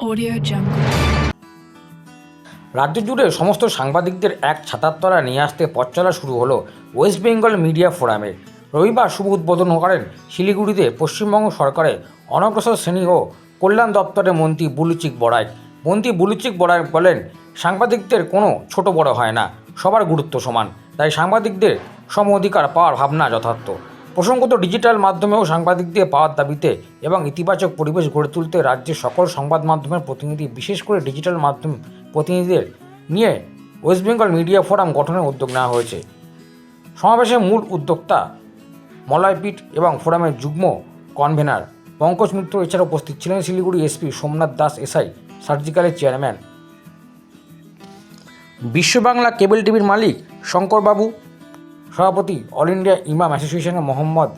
Audio. রাজ্য জুড়ে সমস্ত সাংবাদিকদের এক ছাতার তলায় নিয়ে আসতে পথ চলা শুরু হলো ওয়েস্ট বেঙ্গল মিডিয়া ফোরামের রবিবার শুভ উদ্বোধন করেন শিলিগুড়িতে পশ্চিমবঙ্গ সরকারের অনগ্রসর শ্রেণি ও কল্যাণ দপ্তরের মন্ত্রী বুলুচিক বড়াই। মন্ত্রী বুলুচিক বড়াই বলেন, সাংবাদিকদের কোনো ছোট বড় হয় না, সবার গুরুত্ব সমান, তাই সাংবাদিকদের সম অধিকার পাওয়ার ভাবনা যথার্থ। প্রসঙ্গত ডিজিটাল মাধ্যমেও সাংবাদিকদের পাওয়ার দাবিতে এবং ইতিবাচক পরিবেশ গড়ে তুলতে রাজ্যের সকল সংবাদ মাধ্যমের প্রতিনিধি, বিশেষ করে ডিজিটাল মাধ্যম প্রতিনিধিদের নিয়ে ওয়েস্ট বেঙ্গল মিডিয়া ফোরাম গঠনের উদ্যোগ নেওয়া হয়েছে। সমাবেশে মূল উদ্যোক্তা মলয়পীঠ এবং ফোরামের যুগ্ম কনভেনার পঙ্কজ মিত্র এছাড়া উপস্থিত ছিলেন শিলিগুড়ি এসপি সোমনাথ দাস এসআই, সার্জিক্যালের চেয়ারম্যান। বিশ্ববাংলা কেবল টিভির মালিক শঙ্করবাবু সভাপতি অল ইন্ডিয়া ইমাম অ্যাসোসিয়েশনের মোহাম্মদ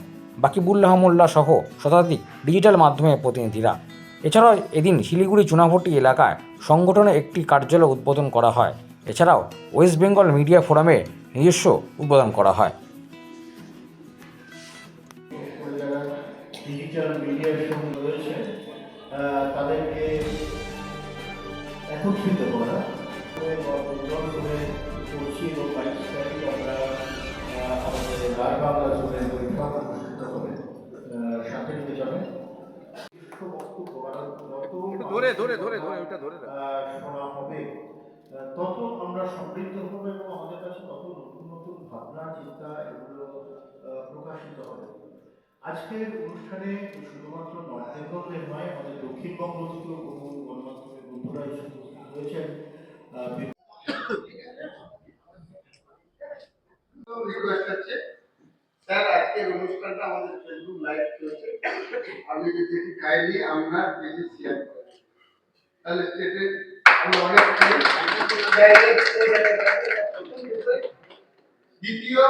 বাকিবুল্লাহ মোল্লা সহ শতাধিক ডিজিটাল মাধ্যমে প্রতিনিধিরা। এছাড়াও এদিন শিলিগুড়ি চুনাভটি এলাকায় সংগঠনের একটি কার্যালয় উদ্বোধন করা হয়। এছাড়াও ওয়েস্ট বেঙ্গল মিডিয়া ফোরামে নিজস্ব উদ্বোধন করা হয়। তাদেরকে একত্রিত করা। ধরে ধরে ধরে ধরে ওটা ধরে। শোনা হবে তত আমরা সমৃদ্ধ হব এবং আমাদের কাছে তত নতুন নতুন ভাবনা চিন্তা এগুলো প্রকাশিত হবে আজকের অনুষ্ঠানে শুধুমাত্র নর্থ বেঙ্গলের নয়, আমাদের দক্ষিণবঙ্গ থেকেও বহু গণমাধ্যমের বন্ধুরা এসে উপস্থিত হয়েছেন রিকোয়েস্ট আছে স্যার অনুষ্ঠানটা আমাদের ফেসবুক লাইভ আপনি যদি আপনার শেয়ার করেন তাহলে অনেক দ্বিতীয়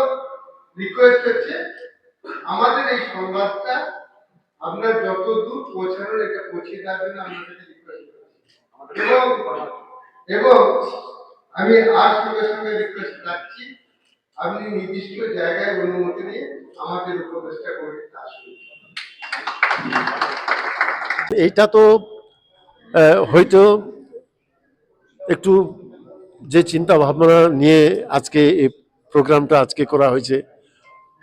রিকোয়েস্ট হচ্ছে, আমাদের এই সংবাদটা আপনার যত দূর পৌঁছানোর, এটা পৌঁছে আপনার রিকোয়েস্ট এবং এবং আমি আর সঙ্গে সঙ্গে রিকোয়েস্ট রাখছি। আপনি নির্দিষ্ট জায়গায় অনুমতি নিয়ে আমাদের উপদেষ্টা কমিটিতে আসুন এইটা তো হয়তো একটু যে চিন্তা ভাবনা নিয়ে আজকে এই প্রোগ্রামটা আজকে করা হয়েছে,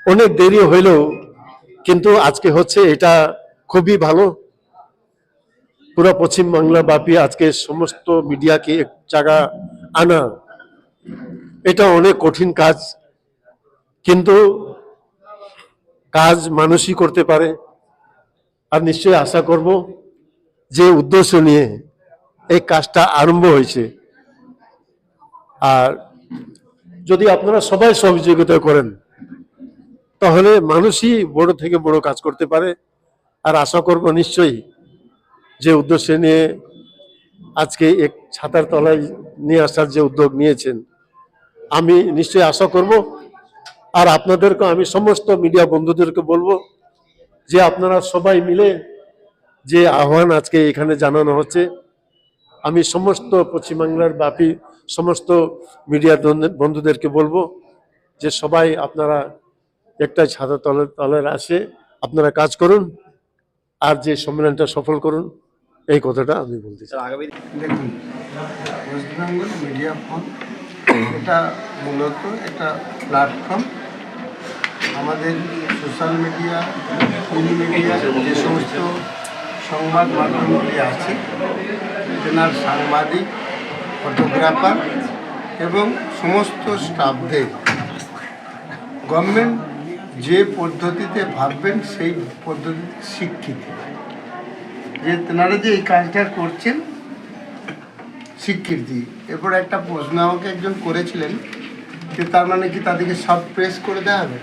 অনেক দেরি হইলেও কিন্তু আজকে হচ্ছে এটা খুবই ভালো। পুরো পশ্চিমবাংলা ব্যাপী আজকে সমস্ত মিডিয়াকে এক জায়গা আনা, এটা অনেক কঠিন কাজ। কিন্তু কাজ মানুষই করতে পারে। আর নিশ্চয়ই আশা করব যে উদ্দেশ্য নিয়ে এই কাজটা আরম্ভ হয়েছে। আর যদি আপনারা সবাই সহযোগিতা করেন, তাহলে মানুষই বড় থেকে বড় কাজ করতে পারে। আর আশা করব নিশ্চয়ই যে উদ্দেশ্য নিয়ে আজকে এক ছাতার তলায় নিয়ে আসার যে উদ্যোগ নিয়েছেন, আমি নিশ্চয়ই আশা করব আর আপনাদেরকে, আমি সমস্ত মিডিয়া বন্ধুদেরকে বলব যে আপনারা সবাই মিলে যে আহ্বান আজকে এখানে জানানো হচ্ছে, আমি সমস্ত পশ্চিমবাংলার ব্যাপী সমস্ত মিডিয়া বন্ধুদেরকে বলব যে সবাই আপনারা একটা ছাতা তলের তলের আসে, আপনারা কাজ করুন, আর যে সম্মেলনটা সফল করুন, এই কথাটা আমি বলতে চাই। দেখুন, ওয়েস্ট বেঙ্গল মিডিয়া ফোন, এটা মূলত একটা প্ল্যাটফর্ম আমাদের সোশ্যাল মিডিয়া প্রিন্ট মিডিয়া, যে সমস্ত সংবাদ মাধ্যমগুলি আছে তেনার সাংবাদিক, ফটোগ্রাফার এবং সমস্ত স্টাফদের, গভর্নমেন্ট যে পদ্ধতিতে ভাববেন, সেই পদ্ধতিতে শিক্ষিত। যে তেনারা যে এই কাজটা করছেন স্বীকৃতি এরপর একটা প্রশ্ন আমাকে একজন করেছিলেন, যে তার মানে কি তাদেরকে সব প্রেস করে দেওয়া হবে?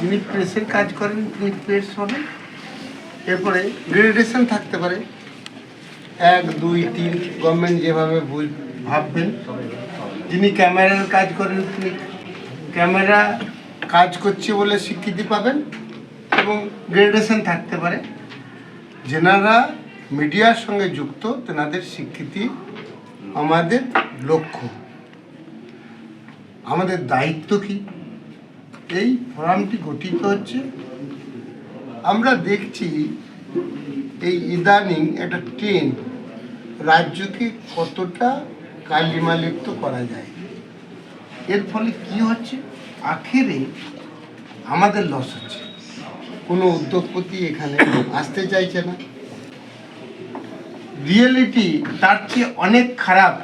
যিনি প্রেসের কাজ করেন তিনি প্রেস হবেন এরপরে গ্রেডেশন থাকতে পারে। এক, দুই, তিন গভর্নমেন্ট যেভাবে ভাববেন, যিনি ক্যামেরার কাজ করেন, তিনি ক্যামেরা কাজ করছে বলে স্বীকৃতি পাবেন এবং গ্রেডেশন থাকতে পারে। যেনারা মিডিয়ার সঙ্গে যুক্ত, তেনাদের স্বীকৃতি আমাদের লক্ষ্য। আমাদের দায়িত্ব কি? এই ফোরামটি গঠিত হচ্ছে। আমরা দেখছি এই ইদানিং একটা ট্রেন রাজ্যকে কতটা কালিমালিপ্ত করা যায়। এর ফলে কি হচ্ছে? আখেরে আমাদের লস হচ্ছে। কোনো উদ্যোগপতি এখানে আসতে চাইছে না। রিয়েলিটি তার চেয়ে অনেক খারাপ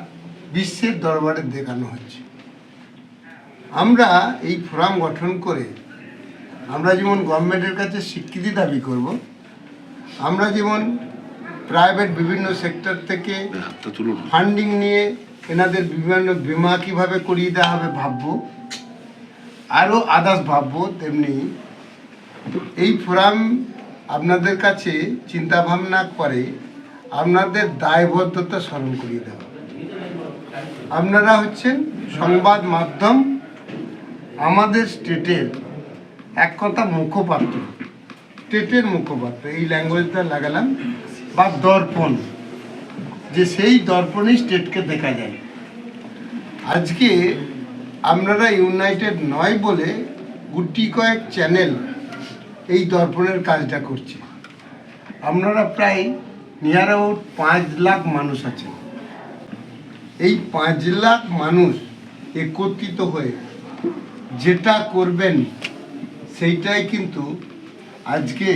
বিশ্বের দরবারে দেখানো হচ্ছে। আমরা এই ফোরাম গঠন করে আমরা যেমন গভর্নমেন্টের কাছে স্বীকৃতি দাবি করব আমরা যেমন প্রাইভেট বিভিন্ন সেক্টর থেকে ফান্ডিং নিয়ে এনাদের বিভিন্ন বিমা কীভাবে করিয়ে দেওয়া হবে ভাববো আরও আদার্স ভাববো তেমনি। এই ফোরাম আপনাদের কাছে চিন্তা ভাবনা করে আপনাদের দায়বদ্ধতা স্মরণ করিয়ে দেওয়া। আপনারা হচ্ছেন সংবাদ মাধ্যম আমাদের স্টেটের এক কথা মুখপাত্র, স্টেটের মুখপাত্র, এই ল্যাঙ্গুয়েজটা লাগালাম, বা দর্পণ, যে সেই দর্পণেই স্টেটকে দেখা যায়। আজকে আপনারা ইউনাইটেড নয় বলে গুটি কয়েক চ্যানেল এই দর্পণের কাজটা করছে। আপনারা প্রায় নিয়ার অ্যাবাউট পাঁচ লাখ মানুষ আছেন। এই পাঁচ লাখ মানুষ একত্রিত হয়ে যেটা করবেন, সেইটাই কিন্তু আজকে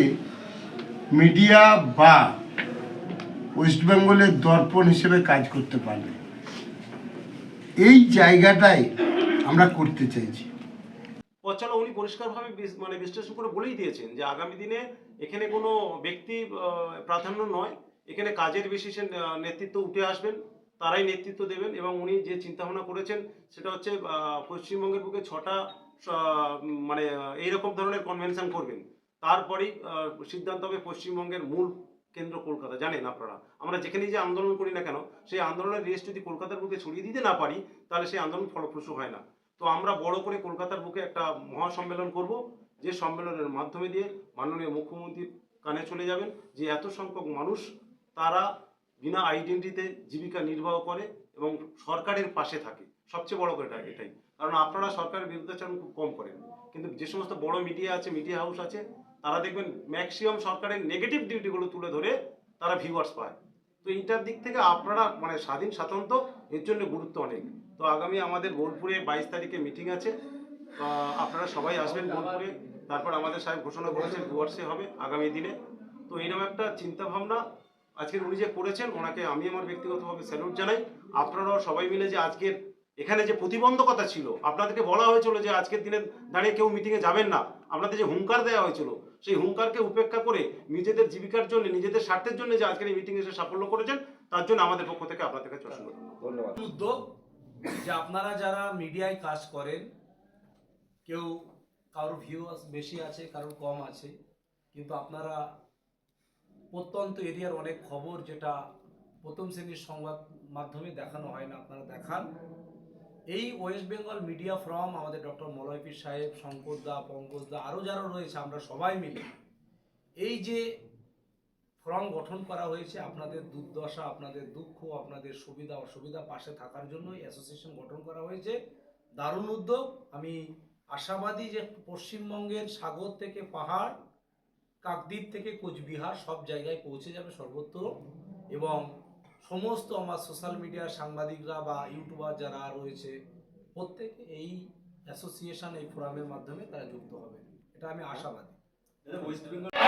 মিডিয়া বা ওয়েস্ট বেঙ্গলের দর্পণ হিসেবে কাজ করতে পারবে। এই জায়গাটাই আমরা করতে চাইছি। পচালো উনি পরিষ্কারভাবে মানে বিশ্লেষণ করে বলেই দিয়েছেন যে আগামী দিনে এখানে কোনো ব্যক্তি প্রাধান্য নয়। এখানে কাজের বিশেষে নেতৃত্ব উঠে আসবেন। তারাই নেতৃত্ব দেবেন এবং উনি যে চিন্তাভাবনা করেছেন সেটা হচ্ছে পশ্চিমবঙ্গের বুকে ছটা মানে এইরকম ধরনের কনভেনশন করবেন। তারপরেই সিদ্ধান্ত হবে পশ্চিমবঙ্গের মূল কেন্দ্র কলকাতা। জানেন আপনারা, আমরা যেখানেই যে আন্দোলন করি না কেন, সেই আন্দোলনের রেস যদি কলকাতার বুকে ছড়িয়ে দিতে না পারি, তাহলে সেই আন্দোলন ফলপ্রসূ হয় না। তো আমরা বড় করে কলকাতার বুকে একটা মহাসম্মেলন করব, যে সম্মেলনের মাধ্যমে দিয়ে মাননীয় মুখ্যমন্ত্রীর কানে চলে যাবেন যে এত সংখ্যক মানুষ, তারা বিনা আইডেন্টিতে জীবিকা নির্বাহ করে এবং সরকারের পাশে থাকে। সবচেয়ে বড় করে এটাই। কারণ আপনারা সরকারের বিরুদ্ধাচরণ খুব কম করেন। কিন্তু যে সমস্ত বড় মিডিয়া আছে মিডিয়া হাউস আছে, তারা দেখবেন ম্যাক্সিমাম সরকারের নেগেটিভ ডিউটিগুলো তুলে ধরে তারা ভিউয়ার্স পায়। তো এইটার দিক থেকে আপনারা মানে স্বাধীন, স্বাতন্ত্র, এর জন্য গুরুত্ব অনেক। তো আগামী আমাদের বোলপুরে বাইশ তারিখে মিটিং আছে। আপনারা সবাই আসবেন বোলপুরে। তারপর আমাদের সাহেব ঘোষণা করেছেন ডুয়ার্সে হবে আগামী দিনে। তো এইরকম একটা চিন্তা ভাবনা আজকের উনি যে করেছেন ওনাকে আমি আমার ব্যক্তিগতভাবে স্যালুট জানাই। আপনারাও সবাই মিলে যে আজকের এখানে যে প্রতিবন্ধকতা ছিল আপনাদেরকে বলা হয়েছিল যে আজকের দিনে দাঁড়িয়ে কেউ মিটিংয়ে যাবেন না। আপনাদের যে হুঙ্কার দেওয়া হয়েছিল সেই হুঙ্কারকে উপেক্ষা করে নিজেদের জীবিকার জন্য নিজেদের স্বার্থের জন্য যে আজকের এই মিটিং এসে সাফল্য করেছেন তার জন্য আমাদের পক্ষ থেকে আপনাদের কাছে অসংখ্য ধন্যবাদ। ধন্যবাদ। উদ্যোগ যে আপনারা যারা মিডিয়ায় কাজ করেন কেউ কারোর ভিউ বেশি আছে কারোর কম আছে কিন্তু আপনারা প্রত্যন্ত এরিয়ার অনেক খবর যেটা প্রথম শ্রেণির সংবাদ মাধ্যমে দেখানো হয় না, আপনারা দেখান। এই ওয়েস্ট বেঙ্গল মিডিয়া ফ্রম আমাদের ডক্টর মলয়পীর সাহেব, শঙ্কর দা, পঙ্কজ দা আরও যারা রয়েছে, আমরা সবাই মিলে এই যে ফ্রম গঠন করা হয়েছে, আপনাদের দুর্দশা, আপনাদের দুঃখ, আপনাদের সুবিধা, অসুবিধা পাশে থাকার জন্য অ্যাসোসিয়েশন গঠন করা হয়েছে। দারুণ উদ্যোগ। আমি আশাবাদী যে পশ্চিমবঙ্গের সাগর থেকে পাহাড় কাকদ্বীপ থেকে কোচবিহার সব জায়গায় পৌঁছে যাবে সর্বত্র। এবং সমস্ত আমার সোশ্যাল মিডিয়ার সাংবাদিকরা বা ইউটিউবার যারা রয়েছে, প্রত্যেকে এই অ্যাসোসিয়েশন এই ফোরামের মাধ্যমে তারা যুক্ত হবে। এটা আমি আশাবাদী। This